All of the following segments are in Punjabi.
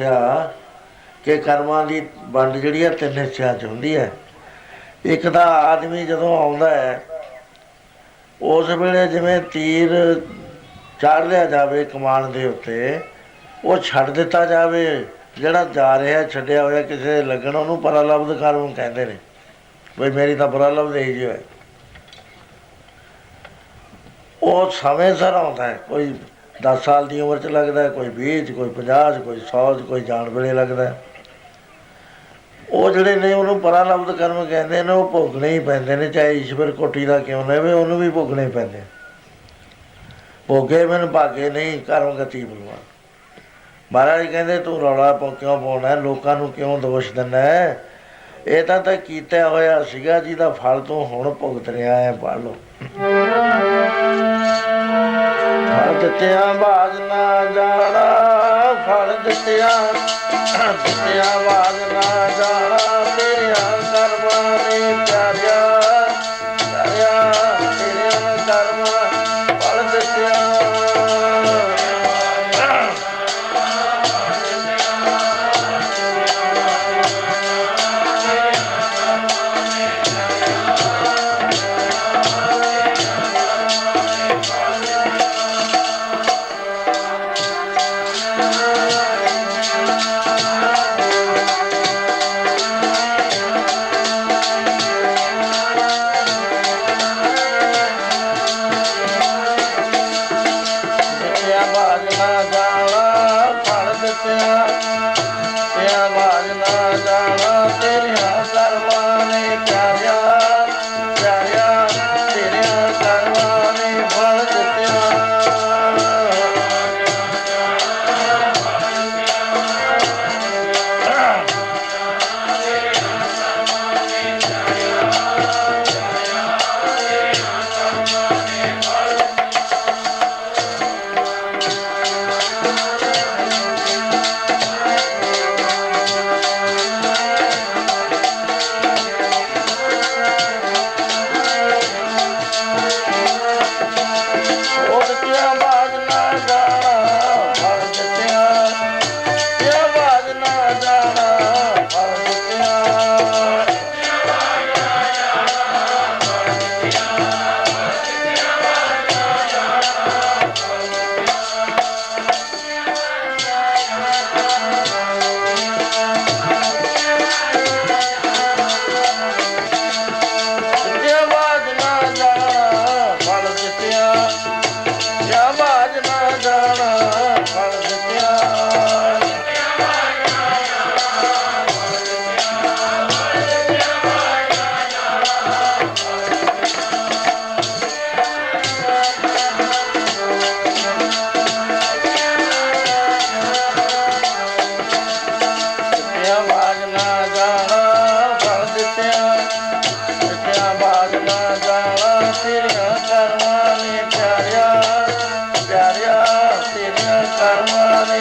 ਦੱਸਿਆ ਕਿ ਕਰਮਾਂ ਦੀ ਵੰਡ ਜਿਹੜੀ ਹੈ ਤਿੰਨ ਹਿੱਸਿਆਂ 'ਚ ਹੁੰਦੀ ਹੈ। ਇੱਕ ਤਾਂ ਆਦਮੀ ਜਦੋਂ ਆਉਂਦਾ ਹੈ, ਉਸ ਵੇਲੇ ਜਿਵੇਂ ਤੀਰ ਚਾੜ ਲਿਆ ਜਾਵੇ ਕਮਾਨ ਦੇ ਉੱਤੇ, ਉਹ ਛੱਡ ਦਿੱਤਾ ਜਾਵੇ, ਜਿਹੜਾ ਜਾ ਰਿਹਾ ਛੱਡਿਆ ਹੋਇਆ ਕਿਸੇ ਲੱਗਣ, ਉਹਨੂੰ ਪਰਲਬਧ ਕਰਮ ਕਹਿੰਦੇ ਨੇ, ਬਈ ਮੇਰੀ ਤਾਂ ਪਰਲਬਧ ਹੀ ਜੀ ਹੈ ਉਹ ਸਮੇਂ ਸਿਰ ਆਉਂਦਾ ਹੈ, ਕੋਈ 10 ਸਾਲ ਦੀ ਉਮਰ 'ਚ ਲੱਗਦਾ ਕੋਈ 20 'ਚ, ਕੋਈ 50 'ਚ, ਕੋਈ 100 'ਚ, ਕੋਈ ਜਾਣ ਵੇਲੇ ਲੱਗਦਾ ਉਹ ਜਿਹੜੇ ਨੇ ਉਹਨੂੰ ਪਰਾਲਬਧ ਕਰਮ ਕਹਿੰਦੇ ਨੇ, ਉਹ ਭੋਗਣੇ ਹੀ ਪੈਂਦੇ ਨੇ, ਚਾਹੇ ਈਸ਼ਵਰ ਕੋਟੀ ਦਾ ਕਿਉਂ ਨਾ ਹੋਵੇ, ਉਹਨੂੰ ਵੀ ਭੋਗਣੇ ਪੈਂਦੇ ਭੋਗੇ ਮਨ ਭਾਗੇ ਨਹੀਂ, ਕਰਮ ਗਤੀ ਬਲਵਾ ਮਹਾਰਾਜ ਕਹਿੰਦੇ, ਤੂੰ ਰੌਲਾ ਕਿਉਂ ਪਾਉਣਾ ਲੋਕਾਂ ਨੂੰ ਕਿਉਂ ਦੋਸ਼ ਦਿੰਦਾ ਇਹ ਤਾਂ ਤਾਂ ਕੀਤਾ ਹੋਇਆ ਸੀਗਾ, ਜਿਹਦਾ ਫਲ ਤੂੰ ਹੁਣ ਭੁਗਤ ਰਿਹਾ ਹੈ ਪੜ ਲਓ। ਫਲ ਦਿੱਤਿਆਂ ਬਾਜ ਨਾ ਜਾਣਾ, ਫਲ ਦਿੱਤਿਆਂ ਦਿੱਤਿਆਂ ਬਾਜ ਨਾ ਜਾਣਾ, ਤੇਰਿਆਂ ਕਰਮਾਂ ਨੇ ਪਿਆਰਿਆ।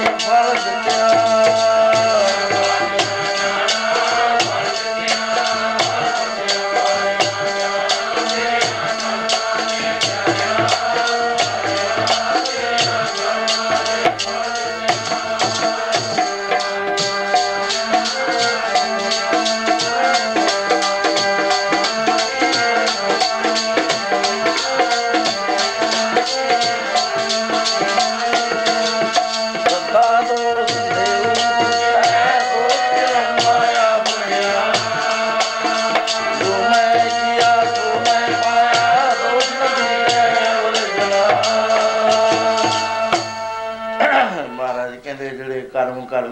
ਕਰਮਾਂ ਨੇ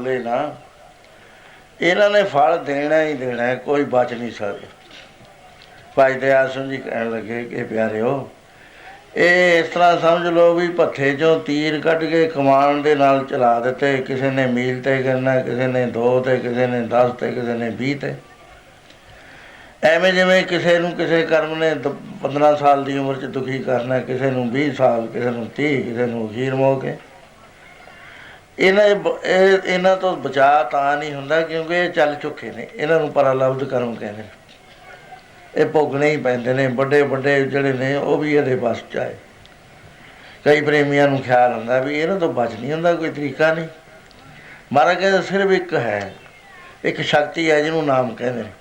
ਕਰਮ ਨਾ, ਇਹਨਾਂ ਨੇ ਫਲ ਦੇਣਾ ਹੀ ਦੇਣਾ, ਕੋਈ ਬਚ ਨਹੀਂ ਸਕਦਾ। ਭਾਈ ਦਇਆ ਸਿੰਘ ਜੀ ਕਹਿਣ ਲੱਗੇ ਕਿ ਪਿਆਰਿਓ, ਇਹ ਇਸ ਤਰ੍ਹਾਂ ਸਮਝ ਲਓ ਵੀ ਭੱਥੇ ਚੋਂ ਤੀਰ ਕੱਢ ਕੇ ਕਮਾਨ ਦੇ ਨਾਲ ਚਲਾ ਦਿੱਤੇ, ਕਿਸੇ ਨੇ ਮੀਲ ਤੇ ਕਰਨਾ, ਕਿਸੇ ਨੇ 2 ਤੇ, ਕਿਸੇ ਨੇ 10 ਤੇ, ਕਿਸੇ ਨੇ 20 ਤੇ। ਐਵੇਂ ਜਿਵੇਂ ਕਿਸੇ ਨੂੰ ਕਿਸੇ ਕਰਮ ਨੇ ਦ- 15 ਸਾਲ ਦੀ ਉਮਰ 'ਚ ਦੁਖੀ ਕਰਨਾ, ਕਿਸੇ ਨੂੰ 20 ਸਾਲ, ਕਿਸੇ ਨੂੰ 30 ਕਿਸੇ ਨੂੰ ਅਖੀਰ ਮੋ ਇਹਨਾਂ ਇਹ ਬ- ਇਹ ਇਹਨਾਂ ਤੋਂ ਬਚਾ ਤਾਂ ਨਹੀਂ ਹੁੰਦਾ ਕਿਉਂਕਿ ਇਹ ਚੱਲ ਚੁੱਕੇ ਨੇ। ਇਹਨਾਂ ਨੂੰ ਪਰਲਬਧ ਕਰਮ ਕਹਿੰਦੇ ਨੇ। ਇਹ ਭੋਗਣੇ ਹੀ ਪੈਂਦੇ ਨੇ। ਵੱਡੇ ਵੱਡੇ ਜਿਹੜੇ ਨੇ ਉਹ ਵੀ ਇਹਦੇ ਬਸ ਚ ਆਏ ਕਈ ਪ੍ਰੇਮੀਆਂ ਨੂੰ ਖਿਆਲ ਹੁੰਦਾ ਵੀ ਇਹਨਾਂ ਤੋਂ ਬਚ ਨਹੀਂ ਹੁੰਦਾ, ਕੋਈ ਤਰੀਕਾ ਨਹੀਂ। ਮਹਾਰਾਜ ਕਹਿੰਦੇ ਸਿਰਫ ਇੱਕ ਹੈ। ਇੱਕ ਸ਼ਕਤੀ ਹੈ ਜਿਹਨੂੰ ਨਾਮ ਕਹਿੰਦੇ ਨੇ।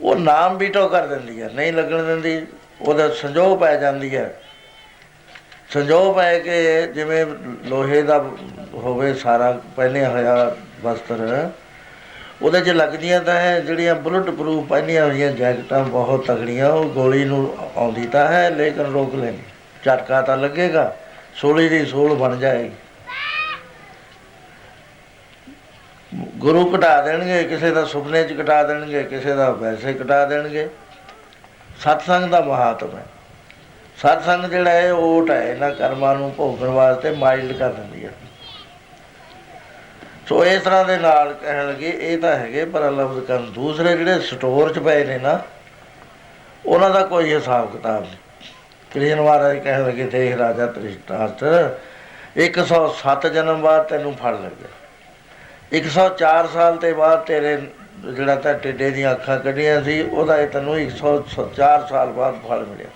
ਉਹ ਨਾਮ ਵੀ ਟੋ ਕਰ ਦਿੰਦੀ ਹੈ। ਨਹੀਂ ਲੱਗਣ ਦਿੰਦੀ, ਉਹਦਾ ਸੰਜੋਗ ਪੈ ਜਾਂਦੀ ਹੈ। ਸੰਜੋਗ ਪੈ ਕੇ ਜਿਵੇਂ ਲੋਹੇ ਦਾ ਹੋਵੇ ਸਾਰਾ ਪਹਿਨਿਆ ਹੋਇਆ ਵਸਤਰ, ਉਹਦੇ 'ਚ ਲੱਗਦੀਆਂ ਤਾਂ ਹੈ ਜਿਹੜੀਆਂ ਬੁਲਟ ਪ੍ਰੂਫ ਪਹਿਨੀਆਂ ਹੋਈਆਂ ਜੈਕਟਾਂ ਬਹੁਤ ਤਗੜੀਆਂ ਉਹ ਗੋਲੀ ਨੂੰ ਆਉਂਦੀ ਤਾਂ ਹੈ, ਲੇਕਿਨ ਰੋਕ ਲੈਂਦੀ। ਝਟਕਾ ਤਾਂ ਲੱਗੇਗਾ, ਸੋਲੀ ਦੀ ਸੋਲ ਬਣ ਜਾਏਗੀ। ਗੁਰੂ ਘਟਾ ਦੇਣਗੇ, ਕਿਸੇ ਦਾ ਸੁਪਨੇ 'ਚ ਘਟਾ ਦੇਣਗੇ, ਕਿਸੇ ਦਾ ਵੈਸੇ ਘਟਾ ਦੇਣਗੇ। ਸਤਸੰਗ ਦਾ ਮਹਾਤਮ ਹੈ। ਸਤਸੰਗ ਜਿਹੜਾ ਹੈ, ਉਹ ਓਟ ਹੈ, ਇਹਨਾਂ ਕਰਮਾਂ ਨੂੰ ਭੋਗਣ ਵਾਸਤੇ ਮਾਈਲਡ ਕਰ ਦਿੰਦੀ ਹੈ। ਸੋ ਇਸ ਤਰ੍ਹਾਂ ਦੇ ਨਾਲ ਕਹਿਣ ਲੱਗੇ, ਇਹ ਤਾਂ ਹੈਗੇ ਪਰ ਲਫ਼ਜ਼ ਕਰਨ ਦੂਸਰੇ ਜਿਹੜੇ ਸਟੋਰ 'ਚ ਪਏ ਨੇ ਨਾ, ਉਹਨਾਂ ਦਾ ਕੋਈ ਹਿਸਾਬ ਕਿਤਾਬ ਨਹੀਂ। ਕ੍ਰਿਸ਼ਨ ਮਹਾਰਾਜ ਕਹਿਣ ਲੱਗੇ, ਦੇਖ ਰਾਜਾ ਤ੍ਰਿਸ਼ਟਾਸਤਰ 107 ਜਨਮ ਬਾਅਦ ਤੈਨੂੰ ਫੜ ਲੱਗਿਆ। 104 ਸਾਲ ਤੇ ਬਾਅਦ ਤੇਰੇ ਜਿਹੜਾ ਤਾਂ ਟਿੱਡੇ ਦੀਆਂ ਅੱਖਾਂ ਕੱਢੀਆਂ ਸੀ, ਉਹਦਾ ਇਹ ਤੈਨੂੰ 104 ਸਾਲ ਬਾਅਦ ਫਲ ਮਿਲਿਆ।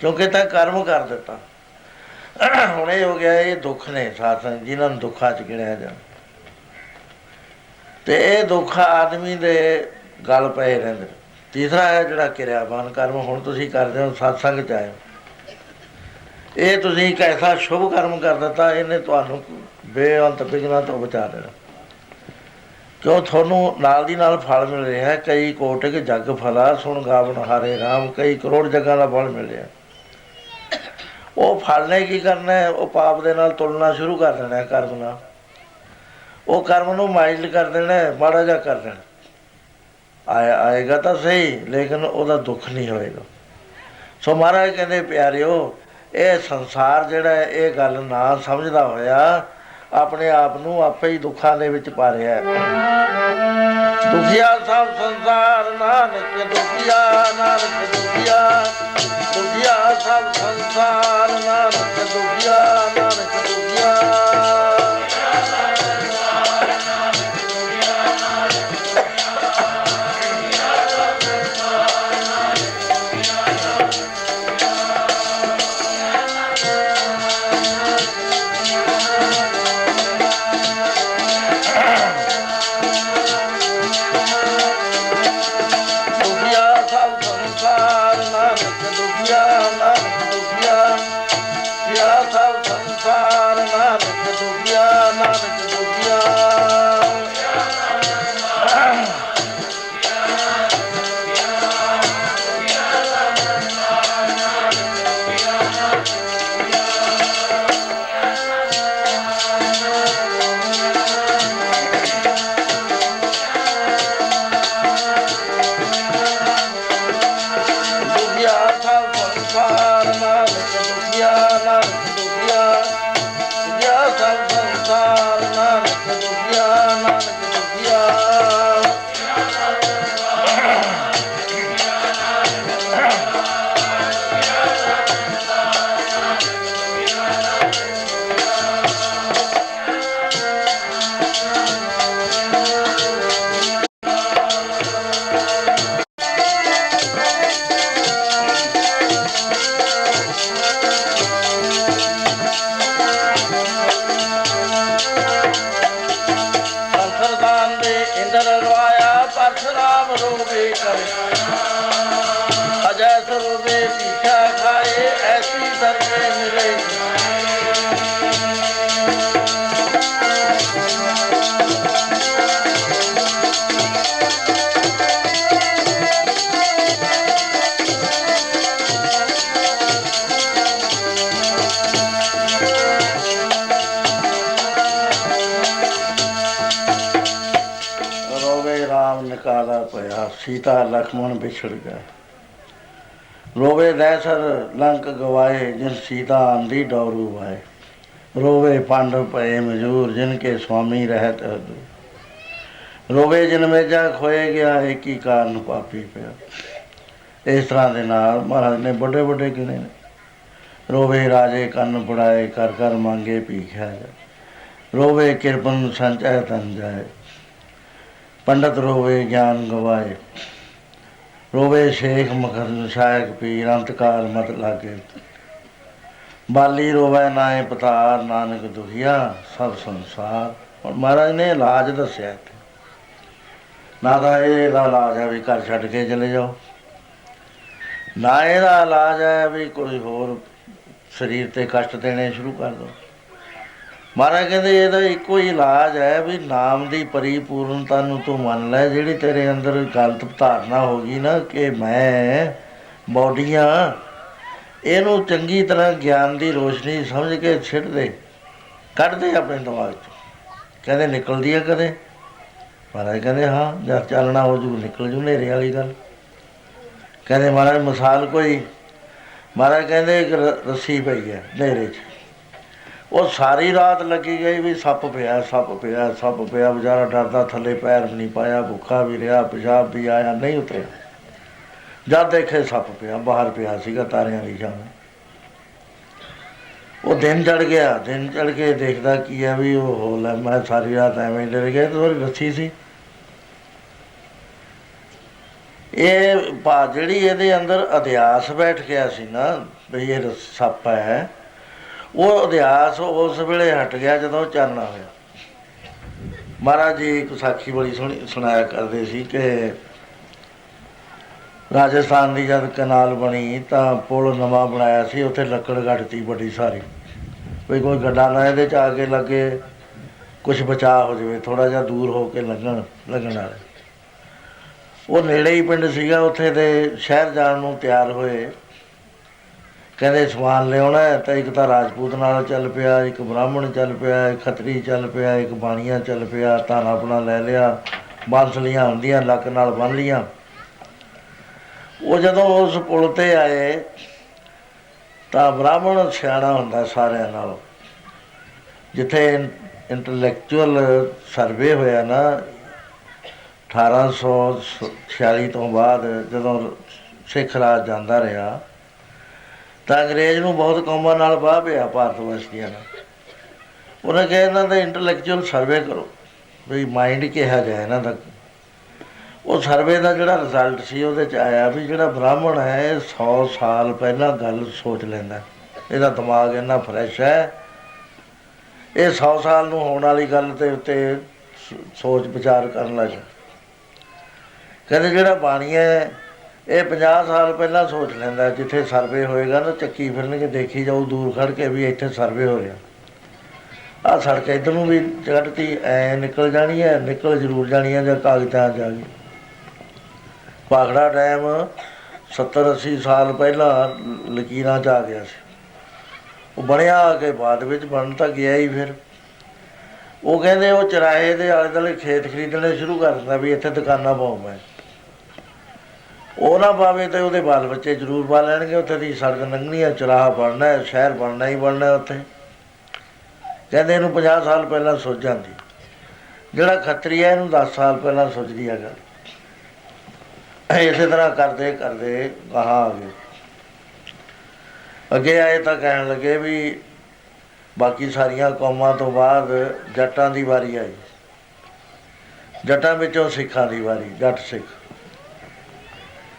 ਕਿਉਂਕਿ ਤਾਂ ਕਰਮ ਕਰ ਦਿੱਤਾ। ਹੁਣ ਇਹ ਹੋ ਗਿਆ, ਇਹ ਦੁੱਖ ਨੇ ਸਾਥ, ਜਿਨ੍ਹਾਂ ਨੂੰ ਦੁੱਖਾਂ ਚ ਗਿਣਿਆ ਜਾਂਦਾ। ਤੇ ਇਹ ਦੁੱਖ ਆਦਮੀ ਦੇ ਗਲ ਪਏ ਰਹਿੰਦੇ ਤੀਸਰਾ ਹੈ ਜਿਹੜਾ ਕਿਰਿਆਵਾਨ ਕਰਮ, ਹੁਣ ਤੁਸੀਂ ਕਰਦੇ ਹੋ, ਸਤਸੰਗ ਚ ਆਏ ਇਹ ਤੁਸੀਂ ਇੱਕ ਐਸਾ ਸ਼ੁਭ ਕਰਮ ਕਰ ਦਿੱਤਾ, ਇਹਨੇ ਤੁਹਾਨੂੰ ਬੇਅੰਤ ਬਿਗਨਾ ਤੋਂ ਬਚਾ ਦੇਣਾ। ਕਿਉਂ? ਤੁਹਾਨੂੰ ਨਾਲ ਦੀ ਨਾਲ ਫਲ ਮਿਲ ਰਿਹਾ ਹੈ। ਕਈ ਕੋਟਿਕ ਜੱਗ ਫਲਾ ਸੁਣ ਗਾਵਨ ਹਾਰੇ ਰਾਮ, ਕਈ ਕਰੋੜ ਜਗਾਂ ਦਾ ਫਲ ਮਿਲ ਰਿਹਾ ਉਹ ਫਲ ਨੇ ਕੀ ਕਰਨਾ ਹੈ? ਉਹ ਪਾਪ ਦੇ ਨਾਲ ਤੁਲਨਾ ਸ਼ੁਰੂ ਕਰ ਦੇਣਾ ਹੈ ਕਰਮ ਨਾਲ। ਉਹ ਕਰਮ ਨੂੰ ਮਾਈਲਡ ਕਰ ਦੇਣਾ ਹੈ, ਮਾੜਾ ਜਿਹਾ ਕਰ ਦੇਣਾ ਆਇਆ ਆਏਗਾ ਤਾਂ ਸਹੀ ਲੇਕਿਨ ਉਹਦਾ ਦੁੱਖ ਨਹੀਂ ਹੋਏਗਾ। ਸੋ ਮਹਾਰਾਜ ਕਹਿੰਦੇ ਪਿਆਰਿਓ ਇਹ ਸੰਸਾਰ ਜਿਹੜਾ ਇਹ ਗੱਲ ਨਾ ਸਮਝਦਾ ਹੋਇਆ ਆਪਣੇ ਆਪ ਨੂੰ ਆਪੇ ਹੀ ਦੁੱਖਾਂ ਦੇ ਵਿੱਚ ਪਾ ਰਿਹਾ ਹੈ। ਦੁਖੀਆ ਸਭ ਸੰਸਾਰ ਨਾਨਕ ਦੁਖੀਆ ਨਾਨਕ ਦੁਖੀਆ। ਦੁਖੀਆ ਸਭ ਸੰਸਾਰ ਨਾਨਕ ਦੁਖੀਆ ਸੀਤਾ ਲਖਮਣ ਵਿਛੜ ਗਏ ਰੋਵੇ ਦੈਸਰ ਲੰਕ ਗਵਾਏ, ਜਿਨ ਸੀਤਾ ਆਂਦੀ ਡੋਰੂ ਵਾਏ। ਰੋਵੇ ਪਾਂਡਵ ਪਏ ਮਜੂਰ, ਜਿਨ ਕੇ ਸੁਆਮੀ ਰਹਿਤ ਹਦੂ ਰੋਵੇ ਜਿਨ ਮੇਜਾ ਖੋਏ ਗਿਆ, ਏਕੀ ਕਾਰਨ ਪਾਪੀ ਪਿਆ। ਇਸ ਤਰ੍ਹਾਂ ਦੇ ਨਾਲ ਮਹਾਰਾਜ ਨੇ ਵੱਡੇ ਵੱਡੇ ਗਿਣੇ ਨੇ। ਰੋਵੇ ਰਾਜੇ ਕੰਨ ਪੜਾਏ ਕਰ ਕਰ ਮੰਗੇ ਭੀਖਿਆ ਜਾ ਰੋਵੇ ਕਿਰਪਨ ਸੰਚੈ ਤਨ ਜਾਏ। ਪੰਡਤ ਰੋਵੇ ਗਿਆਨ ਗਵਾਏ। ਰੋਵੇ ਸ਼ੇਖ ਮਖਰ ਸ਼ਾਇਕ ਪੀਰ, ਅੰਤਕਾਰ ਮਤ ਲਾਗੇ। ਬਾਲੀ ਰੋਵੇ ਨਾਏ ਪਤਾਰ, ਨਾਨਕ ਦੁਖੀਆ, ਸਭ ਸੰਸਾਰ। ਹੁਣ ਮਹਾਰਾਜ ਨੇ ਇਲਾਜ ਦੱਸਿਆ ਇੱਥੇ। ਨਾ ਤਾਂ ਇਹਦਾ ਇਲਾਜ ਹੈ ਵੀ ਘਰ ਛੱਡ ਕੇ ਚਲੇ ਜਾਓ। ਨਾ ਇਹਦਾ ਇਲਾਜ ਹੈ ਵੀ ਕੋਈ ਹੋਰ ਸਰੀਰ ਤੇ ਕਸ਼ਟ ਦੇਣੇ ਸ਼ੁਰੂ ਕਰ ਦਿਓ। ਮਹਾਰਾਜ ਕਹਿੰਦੇ ਇਹਦਾ ਇੱਕੋ ਹੀ ਇਲਾਜ ਹੈ ਵੀ ਨਾਮ ਦੀ ਪਰਿਪੂਰਨਤਾ ਨੂੰ ਤੂੰ ਮੰਨ ਲੈ, ਜਿਹੜੀ ਤੇਰੇ ਅੰਦਰ ਗਲਤ ਧਾਰਨਾ ਹੋ ਗਈ ਨਾ ਕਿ ਮੈਂ ਬੋਡੀਆਂ, ਇਹਨੂੰ ਚੰਗੀ ਤਰ੍ਹਾਂ ਗਿਆਨ ਦੀ ਰੋਸ਼ਨੀ ਸਮਝ ਕੇ ਛਿੱਟ ਦੇ, ਕੱਢ ਦੇ ਆਪਣੇ ਦਿਮਾਗ ਚੋਂ। ਕਹਿੰਦੇ ਨਿਕਲਦੀ ਆ ਕਦੇ? ਮਹਾਰਾਜ ਕਹਿੰਦੇ, ਹਾਂ ਜਦ ਚੱਲਣਾ ਹੋ ਜੂ, ਨਿਕਲ ਜੂ ਹਨੇਰੇ ਵਾਲੀ ਗੱਲ। ਕਹਿੰਦੇ ਮਹਾਰਾਜ, ਮਿਸਾਲ ਕੋਈ, ਮਹਾਰਾਜ ਕਹਿੰਦੇ ਇੱਕ ਰ- ਰੱਸੀ ਪਈ ਹੈ ਹਨੇਰੇ 'ਚ। ਉਹ ਸਾਰੀ ਰਾਤ ਲੱਗੀ ਗਈ ਵੀ ਸੱਪ ਪਿਆ ਸੱਪ ਪਿਆ ਸੱਪ ਪਿਆ, ਵਿਚਾਰਾ ਡਰਦਾ, ਥੱਲੇ ਪੈਰ ਵੀ ਨਹੀਂ ਪਾਇਆ, ਭੁੱਖਾ ਵੀ ਰਿਹਾ, ਪਿਸ਼ਾਬ ਵੀ ਆਇਆ, ਨਹੀਂ ਉਤਰਿਆ। ਜਦ ਦੇਖੇ ਸੱਪ ਪਿਆ, ਬਾਹਰ ਪਿਆ ਸੀਗਾ ਤਾਰਿਆਂ ਦੀ ਛਾਂ। ਉਹ ਦਿਨ ਚੜ ਗਿਆ, ਦਿਨ ਚੜ ਕੇ ਦੇਖਦਾ ਕੀ ਹੈ ਵੀ ਉਹ ਹੋ ਲੈ ਮੈਂ ਸਾਰੀ ਰਾਤ ਐਵੇਂ ਡਰ ਗਿਆ, ਤੇ ਉਹਦੀ ਰੱਸੀ ਸੀ। ਇਹ ਭਾ, ਜਿਹੜੀ ਇਹਦੇ ਅੰਦਰ ਅਧਿਆਸ ਬੈਠ ਗਿਆ ਸੀ ਨਾ, ਵੀ ਇਹ ਰਸ- ਸੱਪ ਹੈ ਉਹ ਅਧਿਆਸ ਉਸ ਵੇਲੇ ਹਟ ਗਿਆ ਜਦੋਂ ਚਾਨਣਾ ਹੋਇਆ। ਮਹਾਰਾਜ ਜੀ ਇੱਕ ਸਾਖੀ ਬੜੀ ਸੁਣੀ ਸੁਣਾਇਆ ਕਰਦੇ ਸੀ ਕਿ ਰਾਜਸਥਾਨ ਦੀ ਜਦ ਕਨਾਲ ਬਣੀ ਤਾਂ ਪੁਲ ਨਵਾਂ ਬਣਾਇਆ ਸੀ, ਉੱਥੇ ਲੱਕੜ ਘੜਤੀ ਬੜੀ ਸਾਰੀ। ਵੀ ਕੋਈ ਗੱਡਾ ਨਾ ਇਹਦੇ ਚ ਆ ਕੇ ਲੱਗੇ ਕੁਝ ਬਚਾਅ ਹੋ ਜਾਵੇ ਥੋੜਾ ਜਿਹਾ ਦੂਰ ਹੋ ਕੇ ਲੱਗਣ ਲੱਗਣ ਵਾਲੇ। ਉਹ ਨੇੜੇ ਹੀ ਪਿੰਡ ਸੀਗਾ, ਉੱਥੇ ਦੇ ਸ਼ਹਿਰ ਜਾਣ ਨੂੰ ਤਿਆਰ ਹੋਏ। ਕਹਿੰਦੇ ਸਮਾਨ ਲਿਆਉਣਾ ਤਾਂ ਇੱਕ ਤਾਂ ਰਾਜਪੂਤ ਨਾਲ ਚੱਲ ਪਿਆ, ਇੱਕ ਬ੍ਰਾਹਮਣ ਚੱਲ ਪਿਆ, ਇੱਕ ਖੱਤਰੀ ਚੱਲ ਪਿਆ, ਇੱਕ ਬਾਣੀਆਂ ਚੱਲ ਪਿਆ ਧਾਨਾ ਆਪਣਾ ਲੈ ਲਿਆ, ਬਾਂਸਲੀਆਂ ਹੁੰਦੀਆਂ ਲੱਕ ਨਾਲ ਬੰਨ ਲੀਆਂ ਉਹ ਜਦੋਂ ਉਸ ਪੁਲ ਤੇ ਆਏ, ਤਾਂ ਬ੍ਰਾਹਮਣ ਸਿਆਣਾ ਹੁੰਦਾ ਸਾਰਿਆਂ ਨਾਲੋਂ। ਜਿੱਥੇ ਇੰਟੈਲੈਕਚੁਅਲ ਸਰਵੇ ਹੋਇਆ ਨਾ 1846 ਤੋਂ ਬਾਅਦ ਜਦੋਂ ਸਿੱਖ ਰਾਜ ਜਾਂਦਾ ਰਿਹਾ ਤਾਂ ਅੰਗਰੇਜ਼ ਨੂੰ ਬਹੁਤ ਕੌਮਾਂ ਨਾਲ ਵਾਹ ਪਿਆ, ਭਾਰਤ ਵਸਤੀਆਂ ਨਾਲ। ਉਹਨਾਂ ਕਿਹਾ, ਇਹਨਾਂ ਦਾ ਇੰਟੈਲੈਕਚੁਅਲ ਸਰਵੇ ਕਰੋ। ਵੀ ਮਾਈਂਡ ਕਿਹਾ ਜਾਏ ਇਹਨਾਂ ਦਾ? ਉਹ ਸਰਵੇ ਦਾ ਜਿਹੜਾ ਰਿਜ਼ਲਟ ਸੀ, ਉਹਦੇ ਚ ਆਇਆ ਵੀ ਜਿਹੜਾ ਬ੍ਰਾਹਮਣ ਹੈ, ਇਹ 100 ਸਾਲ ਪਹਿਲਾਂ ਗੱਲ ਸੋਚ ਲੈਂਦਾ। ਇਹਦਾ ਦਿਮਾਗ ਇੰਨਾ ਫਰੈਸ਼ ਹੈ। ਇਹ 100 ਸਾਲ ਨੂੰ ਹੋਣ ਵਾਲੀ ਗੱਲ ਦੇ ਉੱਤੇ ਸ- ਸੋਚ ਵਿਚਾਰ ਕਰਨ ਲੱਗ ਕਹਿੰਦੇ, ਜਿਹੜਾ ਬਾਣੀ ਹੈ ਇਹ 50 ਸਾਲ ਪਹਿਲਾਂ ਸੋਚ ਲੈਂਦਾ, ਜਿੱਥੇ ਸਰਵੇ ਹੋਏਗਾ ਨਾ, ਚੱਕੀ ਫਿਰਨਗੇ, ਦੇਖੀ ਜਾਊ, ਦੂਰ ਖੜ ਕੇ ਵੀ ਇੱਥੇ ਸਰਵੇ ਹੋ ਰਿਹਾ। ਆ ਸੜਕ ਇੱਧਰ ਨੂੰ ਵੀ ਚੜਤੀ ਐ ਨਿਕਲ ਜਾਣੀ ਹੈ, ਨਿਕਲ ਜ਼ਰੂਰ ਜਾਣੀ ਹੈ, ਜਾਂ ਕਾਗਜ਼ਾਂ 'ਚ ਆ ਗਈ। ਪਾਖੜਾ ਡੈਮ 70 80 ਸਾਲ ਪਹਿਲਾਂ ਲਕੀਰਾਂ 'ਚ ਆ ਗਿਆ ਸੀ। ਉਹ ਬਣਿਆ ਆ ਕੇ ਬਾਅਦ ਵਿੱਚ ਬਣ ਤਾਂ ਗਿਆ ਹੀ ਫਿਰ। ਉਹ ਕਹਿੰਦੇ ਉਹ ਚਰਾਏ ਦੇ ਆਲੇ ਦੁਆਲੇ ਖੇਤ ਖਰੀਦਣੇ ਸ਼ੁਰੂ ਕਰ ਦਿੰਦਾ ਵੀ ਇੱਥੇ ਦੁਕਾਨਾਂ ਪਾਉਂ ਮੈਂ ਉਹ ਨਾ ਪਾਵੇ ਤੇ ਉਹਦੇ ਬਾਲ ਬੱਚੇ ਜ਼ਰੂਰ ਪਾ ਲੈਣਗੇ, ਉੱਥੇ ਦੀ ਸੜਕ ਲੰਘਣੀ ਹੈ ਚਰਾਹਾ ਬਣਨਾ ਹੈ, ਸ਼ਹਿਰ ਬਣਨਾ ਹੀ ਬਣਨਾ ਉੱਥੇ। ਕਹਿੰਦੇ ਇਹਨੂੰ 50 ਸਾਲ ਪਹਿਲਾਂ ਸੋਚ ਜਾਂਦੀ। ਜਿਹੜਾ ਖੱਤਰੀ ਹੈ ਇਹਨੂੰ 10 ਸਾਲ ਪਹਿਲਾਂ ਸੋਚਦੀ ਹੈ ਗੱਲ। ਇਸੇ ਤਰ੍ਹਾਂ ਕਰਦੇ ਕਰਦੇ ਗਾਹਾਂ ਆ ਗਏ। ਅੱਗੇ ਆਏ ਤਾਂ ਕਹਿਣ ਲੱਗੇ ਵੀ ਬਾਕੀ ਸਾਰੀਆਂ ਕੌਮਾਂ ਤੋਂ ਬਾਅਦ ਜੱਟਾਂ ਦੀ ਵਾਰੀ ਆਈ। ਜੱਟਾਂ ਵਿੱਚੋਂ ਸਿੱਖਾਂ ਦੀ ਵਾਰੀ, ਜੱਟ ਸਿੱਖ।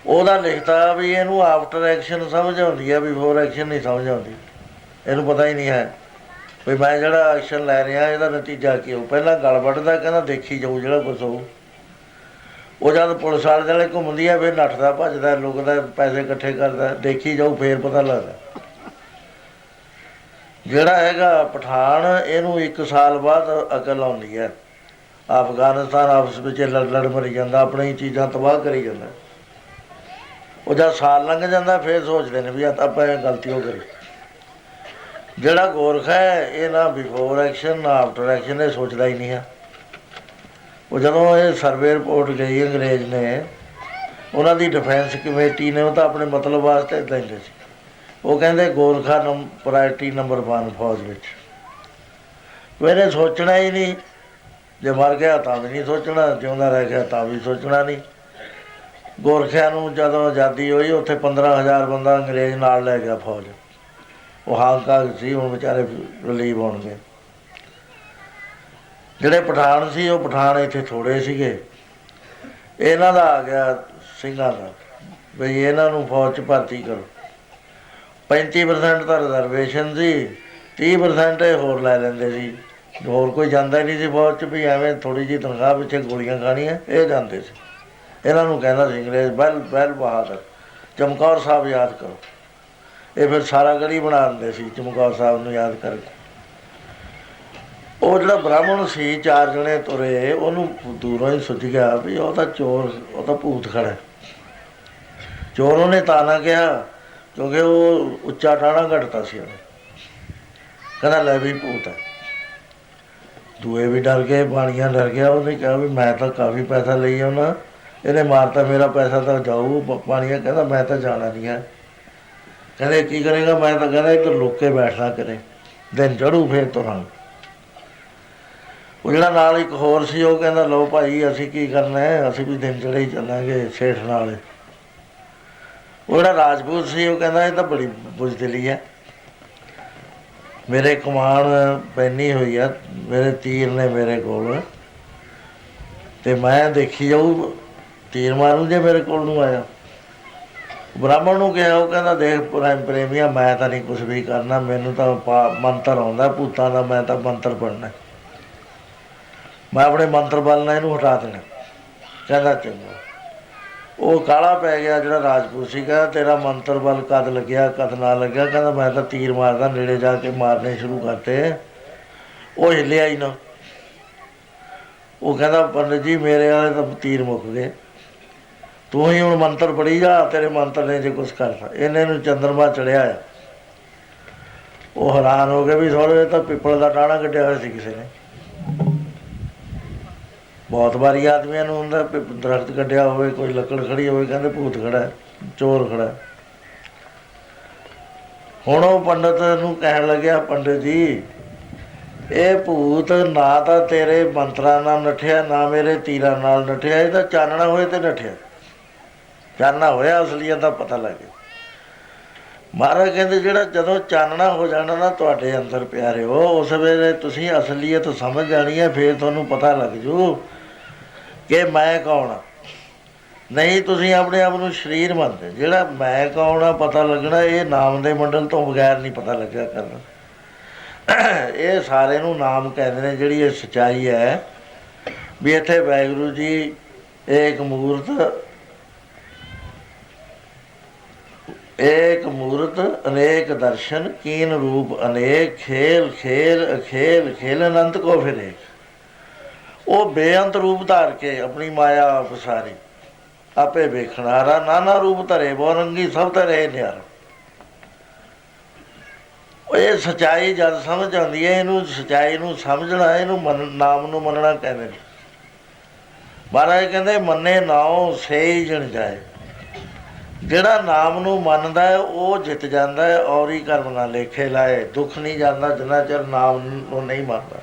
ਉਹਦਾ ਲਿਖਤਾ ਵੀ ਇਹਨੂੰ ਆਫਟਰ ਐਕਸ਼ਨ ਸਮਝ ਆਉਂਦੀ ਹੈ ਬਿਫੋਰ ਐਕਸ਼ਨ ਨਹੀਂ ਸਮਝ ਆਉਂਦੀ। ਇਹਨੂੰ ਪਤਾ ਹੀ ਨਹੀਂ ਹੈ ਵੀ ਮੈਂ ਜਿਹੜਾ ਐਕਸ਼ਨ ਲੈ ਰਿਹਾ, ਇਹਦਾ ਨਤੀਜਾ ਕੀ ਹੋਊ? ਪਹਿਲਾਂ ਗਲ ਵੱਢਦਾ, ਕਹਿੰਦਾ ਦੇਖੀ ਜਾਊ ਜਿਹੜਾ ਕੁਛ ਹੋਊ। ਉਹ ਜਦ ਪੁਲਿਸ ਵਾਲੇ ਦੇ ਘੁੰਮਦੀ ਆ, ਫਿਰ ਨੱਠਦਾ, ਭੱਜਦਾ, ਲੁਕਦਾ, ਪੈਸੇ ਇਕੱਠੇ ਕਰਦਾ, ਦੇਖੀ ਜਾਊ, ਫੇਰ ਪਤਾ ਲੱਗਦਾ। ਜਿਹੜਾ ਹੈਗਾ ਪਠਾਨ, ਇਹਨੂੰ 1 ਸਾਲ ਬਾਅਦ ਅਕਲ ਆਉਂਦੀ ਹੈ। ਅਫਗਾਨਿਸਤਾਨ ਆਪਸ ਵਿੱਚ ਲੜ ਲੜ ਮਰੀ ਜਾਂਦਾ ਆਪਣੀ ਚੀਜ਼ਾਂ ਤਬਾਹ ਕਰੀ ਜਾਂਦਾ। ਉਹ ਜਦ ਸਾਲ ਲੰਘ ਜਾਂਦਾ, ਫੇਰ ਸੋਚਦੇ ਨੇ ਵੀ ਆਪਾਂ ਇਹ ਗਲਤੀ ਹੋ ਗਈ। ਜਿਹੜਾ ਗੋਰਖਾ ਹੈ, ਇਹ ਨਾ ਬਿਫੋਰ ਐਕਸ਼ਨ ਨਾ ਆਫਟਰ ਐਕਸ਼ਨ ਇਹ ਸੋਚਦਾ ਹੀ ਨਹੀਂ ਹੈ ਉਹ ਜਦੋਂ ਇਹ ਸਰਵੇ ਰਿਪੋਰਟ ਗਈ ਅੰਗਰੇਜ਼ ਨੇ, ਉਹਨਾਂ ਦੀ ਡਿਫੈਂਸ ਕਮੇਟੀ ਨੇ ਉਹ ਤਾਂ ਆਪਣੇ ਮਤਲਬ ਵਾਸਤੇ ਦਿੰਦੇ ਸੀ। ਉਹ ਕਹਿੰਦੇ ਗੋਰਖਾ ਨੰਬਰ ਪ੍ਰਾਇਰਟੀ ਨੰਬਰ 1 ਫੌਜ ਵਿੱਚ। ਉਹਨੇ ਸੋਚਣਾ ਹੀ ਨਹੀਂ। ਜੇ ਮਰ ਗਿਆ ਤਾਂ ਵੀ ਨਹੀਂ ਸੋਚਣਾ, ਜਿਉਂਦਾ ਰਹਿ ਗਿਆ ਤਾਂ ਵੀ ਸੋਚਣਾ ਨਹੀਂ। ਗੋਰਖਿਆਂ ਨੂੰ ਜਦੋਂ ਆਜ਼ਾਦੀ ਹੋਈ, ਉੱਥੇ 15000 ਬੰਦਾ ਅੰਗਰੇਜ਼ ਨਾਲ ਲੈ ਗਿਆ ਫੌਜ। ਉਹ ਹਾਲਕਾਗ ਸੀ, ਹੁਣ ਵਿਚਾਰੇ ਰਿਲੀਵ ਹੋਣਗੇ। ਜਿਹੜੇ ਪਠਾਨ ਸੀ, ਉਹ ਪਠਾਨ ਇੱਥੇ ਥੋੜੇ ਸੀਗੇ। ਇਹਨਾਂ ਦਾ ਆ ਗਿਆ ਸਿੰਘਾਂ ਦਾ ਵੀ ਇਹਨਾਂ ਨੂੰ ਫੌਜ 'ਚ ਭਰਤੀ ਕਰੋ। 35% ਤਾਂ ਰਿਜ਼ਰਵੇਸ਼ਨ ਸੀ 30% ਇਹ ਹੋਰ ਲੈ ਲੈਂਦੇ ਸੀ। ਹੋਰ ਕੋਈ ਜਾਂਦਾ ਨਹੀਂ ਸੀ ਫੌਜ 'ਚ, ਵੀ ਐਵੇਂ ਥੋੜੀ ਜਿਹੀ ਤਨਖਾਹ ਪਿੱਛੇ ਗੋਲੀਆਂ ਖਾਣੀਆਂ, ਇਹ ਜਾਂਦੇ ਸੀ। ਇਹਨਾਂ ਨੂੰ ਕਹਿੰਦਾ ਸੀ ਅੰਗਰੇਜ਼ ਬੈਲ ਬੈਲ ਬਹਾਦਰ, ਚਮਕੌਰ ਸਾਹਿਬ ਯਾਦ ਕਰੋ। ਇਹ ਫਿਰ ਸਾਰਾ ਗੜੀ ਬਣਾ ਦਿੰਦੇ ਸੀ, ਚਮਕੌਰ ਸਾਹਿਬ ਨੂੰ ਯਾਦ ਕਰਕੇ। ਉਹ ਜਿਹੜਾ ਬ੍ਰਾਹਮਣ ਸੀ, ਚਾਰ ਜਣੇ ਤੁਰੇ, ਉਹਨੂੰ ਦੂਰੋਂ ਹੀ ਸੁੱਝ ਗਿਆ ਵੀ ਉਹ ਤਾਂ ਚੋਰ, ਉਹ ਤਾਂ ਭੂਤ ਖੜਾ ਚੋਰ ਉਹਨੇ ਤਾਂ ਨਾ ਕਿਹਾ, ਕਿਉਂਕਿ ਉਹ ਉੱਚਾ ਟਾਣਾ ਘਟਤਾ ਸੀ ਉਹਨੇ। ਕਹਿੰਦਾ, ਲੈ ਵੀ ਭੂਤ ਹੈ। ਦੂਏ ਵੀ ਡਰ ਗਏ, ਬਾਣੀਆਂ ਡਰ ਗਿਆ, ਉਹਨੇ ਕਿਹਾ ਵੀ ਮੈਂ ਤਾਂ ਕਾਫੀ ਪੈਸਾ ਲਈ ਆਉਣਾ। ਇਹਨੇ ਮਾਰਤਾ, ਮੇਰਾ ਪੈਸਾ ਤਾਂ ਜਾਊ ਪ- ਬਾਣੀਆਂ ਕਹਿੰਦਾ ਮੈਂ ਤਾਂ ਜਾਣਾ ਨਹੀਂ ਹੈ। ਕਹਿੰਦੇ, ਕੀ ਕਰੇਗਾ? ਮੈਂ ਤਾਂ ਕਹਿੰਦਾ ਇੱਕ ਲੁੱਕ ਬੈਠਣਾ ਕਰੇ ਦਿਨ ਚੜੂ, ਫੇਰ ਤੁਰਾਂਗੇ। ਉਹ ਜਿਹੜਾ ਨਾਲ ਇੱਕ ਹੋਰ ਸੀ, ਉਹ ਕਹਿੰਦਾ, ਲਓ ਭਾਈ, ਅਸੀਂ ਕੀ ਕਰਨਾ ਹੈ? ਅਸੀਂ ਵੀ ਦਿਨ ਚੜੇ ਹੀ ਚੱਲਾਂਗੇ, ਸੇਠ ਨਾਲ। ਉਹ ਜਿਹੜਾ ਰਾਜਪੂਤ ਸੀ, ਉਹ ਕਹਿੰਦਾ, ਇਹ ਤਾਂ ਬੜੀ ਬੁਝਦਿਲੀ ਹੈ। ਮੇਰੇ ਕਮਾਨ ਪੈਣੀ ਹੋਈ ਆ, ਮੇਰੇ ਤੀਰ ਨੇ ਮੇਰੇ ਕੋਲ। ਤੇ ਮੈਂ ਦੇਖੀ ਜਾਊ ਤੀਰ ਮਾਰੂ ਜੇ ਮੇਰੇ ਕੋਲ ਨੂੰ ਆਇਆ। ਬ੍ਰਾਹਮਣ ਨੂੰ ਕਿਹਾ, ਉਹ ਕਹਿੰਦਾ, ਦੇਖ ਪ੍ਰੇਮ ਪ੍ਰੇਮੀਆ, ਮੈਂ ਤਾਂ ਨਹੀਂ ਕੁਝ ਵੀ ਕਰਨਾ, ਮੈਨੂੰ ਤਾਂ ਪਾ- ਮੰਤਰ ਆਉਂਦਾ, ਭੂਤਾਂ ਦਾ ਮੈਂ ਤਾਂ ਮੰਤਰ ਪੜਨਾ ਮੈਂ ਆਪਣੇ ਮੰਤਰ ਬਲ ਨਾਲ ਇਹਨੂੰ ਹਟਾ ਦੇਣਾ। ਕਹਿੰਦਾ, ਚੰਗਾ। ਉਹ ਕਾਲਾ ਪੈ ਗਿਆ, ਜਿਹੜਾ ਰਾਜਪੂਤ ਸੀ ਕਹਿੰਦਾ ਤੇਰਾ ਮੰਤਰ ਬਲ ਕਦ ਲੱਗਿਆ, ਕਦ ਨਾ ਲੱਗਿਆ? ਕਹਿੰਦਾ, ਮੈਂ ਤਾਂ ਤੀਰ ਮਾਰਦਾ, ਨੇੜੇ ਜਾ ਕੇ ਮਾਰਨੇ ਸ਼ੁਰੂ ਕਰਤੇ। ਉਹ ਹਿੱਲਿਆ ਹੀ ਨਾ। ਉਹ ਕਹਿੰਦਾ, ਪੰਡਤ ਜੀ, ਮੇਰੇ ਵਾਲੇ ਤਾਂ ਤੀਰ ਮੁੱਕ ਗਏ। ਤੂੰ ਹੀ ਹੁਣ ਮੰਤਰ ਪੜੀ ਜਾ, ਤੇਰੇ ਮੰਤਰ ਨੇ ਜੇ ਕੁਝ ਕਰਤਾ। ਇਹਨੇ ਨੂੰ ਚੰਦਰਮਾ ਚੜਿਆ ਆ। ਉਹ ਹੈਰਾਨ ਹੋ ਗਏ ਵੀ ਥੋੜੇ ਤਾਂ ਪਿੱਪਲ ਦਾ ਟਾਣਾ ਕੱਢਿਆ ਹੋਇਆ ਸੀ ਕਿਸੇ ਨੇ। ਬਹੁਤ ਵਾਰੀ ਆਦਮੀਆਂ ਨੂੰ ਹੁੰਦਾ ਵੀ ਦਰਖਤ ਕੱਢਿਆ ਹੋਵੇ, ਕੋਈ ਲੱਕੜ ਖੜੀ ਹੋਵੇ, ਕਹਿੰਦੇ ਭੂਤ ਖੜਾ ਚੋਰ ਖੜਾ ਹੁਣ ਉਹ ਪੰਡਤ ਨੂੰ ਕਹਿਣ ਲੱਗਿਆ, ਪੰਡਤ ਜੀ, ਇਹ ਭੂਤ ਨਾ ਤਾਂ ਤੇਰੇ ਮੰਤਰਾਂ ਨਾਲ ਨਠਿਆ, ਨਾ ਮੇਰੇ ਤੀਰਾਂ ਨਾਲ ਨਠਿਆ, ਇਹ ਤਾਂ ਚਾਨਣਾ ਹੋਏ ਤੇ ਨਠਿਆ। ਚਾਨਣਾ ਹੋਇਆ, ਅਸਲੀਅਤ ਦਾ ਪਤਾ ਲੱਗ ਗਿਆ। ਮਹਾਰਾਜ ਕਹਿੰਦੇ, ਜਿਹੜਾ ਜਦੋਂ ਚਾਨਣਾ ਹੋ ਜਾਣਾ ਨਾ ਤੁਹਾਡੇ ਅੰਦਰ ਪਿਆਰਿਓ, ਉਸ ਵੇਲੇ ਤੁਸੀਂ ਅਸਲੀਅਤ ਸਮਝ ਜਾਣੀ ਹੈ, ਫਿਰ ਤੁਹਾਨੂੰ ਪਤਾ ਲੱਗ ਜੂ ਕਿ ਮੈਂ ਕੌਣ ਆ। ਨਹੀਂ, ਤੁਸੀਂ ਆਪਣੇ ਆਪ ਨੂੰ ਸਰੀਰ ਮੰਨਦੇ। ਜਿਹੜਾ ਮੈਂ ਕੌਣ ਆ, ਪਤਾ ਲੱਗਣਾ, ਇਹ ਨਾਮ ਦੇ ਮੰਡਲ ਤੋਂ ਬਗੈਰ ਨਹੀਂ ਪਤਾ ਲੱਗਿਆ ਕਰਨਾ। ਇਹ ਸਾਰੇ ਨੂੰ ਨਾਮ ਕਹਿੰਦੇ ਨੇ, ਜਿਹੜੀ ਇਹ ਸਚਾਈ ਹੈ, ਵੀ ਇੱਥੇ ਵਾਹਿਗੁਰੂ ਜੀ ਇੱਕ ਮੂਰਤ ਏਕ ਮੂਰਤ, ਅਨੇਕ ਦਰਸ਼ਨ, ਕੀਨ ਰੂਪ, ਅਨੇਕ ਖੇਲ ਖੇਲ, ਅਖੇਲ, ਖੇਲ, ਅਨੰਤ ਕੋ ਫਿਰੇ ਉਹ ਬੇਅੰਤ ਰੂਪ ਧਾਰ ਕੇ ਆਪਣੀ ਮਾਇਆ ਪਸਾਰੀ ਆਪੇ ਵੇਖਣਾਰਾ ਨਾਨਾ ਰੂਪ ਧਰੇ ਬੋਰੰਗੀ ਸਭ ਧਰੇ ਨਿਆਰ। ਉਹ ਇਹ ਸਚਾਈ ਜਦ ਸਮਝ ਆਉਂਦੀ ਹੈ, ਇਹਨੂੰ ਸਚਾਈ ਨੂੰ ਸਮਝਣਾ, ਇਹਨੂੰ ਮੰਨ- ਨਾਮ ਨੂੰ ਮੰਨਣਾ ਕਹਿੰਦੇ ਨੇ ਮਹਾਰਾਜ ਕਹਿੰਦੇ, ਮੰਨੇ ਨਾਉ ਸੇ ਜਣ ਜਾਏ। ਜਿਹੜਾ ਨਾਮ ਨੂੰ ਮੰਨਦਾ ਹੈ, ਉਹ ਜਿੱਤ ਜਾਂਦਾ ਹੈ ਔਰ ਹੀ ਕਰਮ ਨਾਲ ਲੇਖੇ ਲਾਏ। ਦੁੱਖ ਨਹੀਂ ਜਾਂਦਾ, ਜਿੰਨਾ ਚਿਰ ਨਾਮ ਨੂੰ ਨਹੀਂ ਮੰਨਦਾ।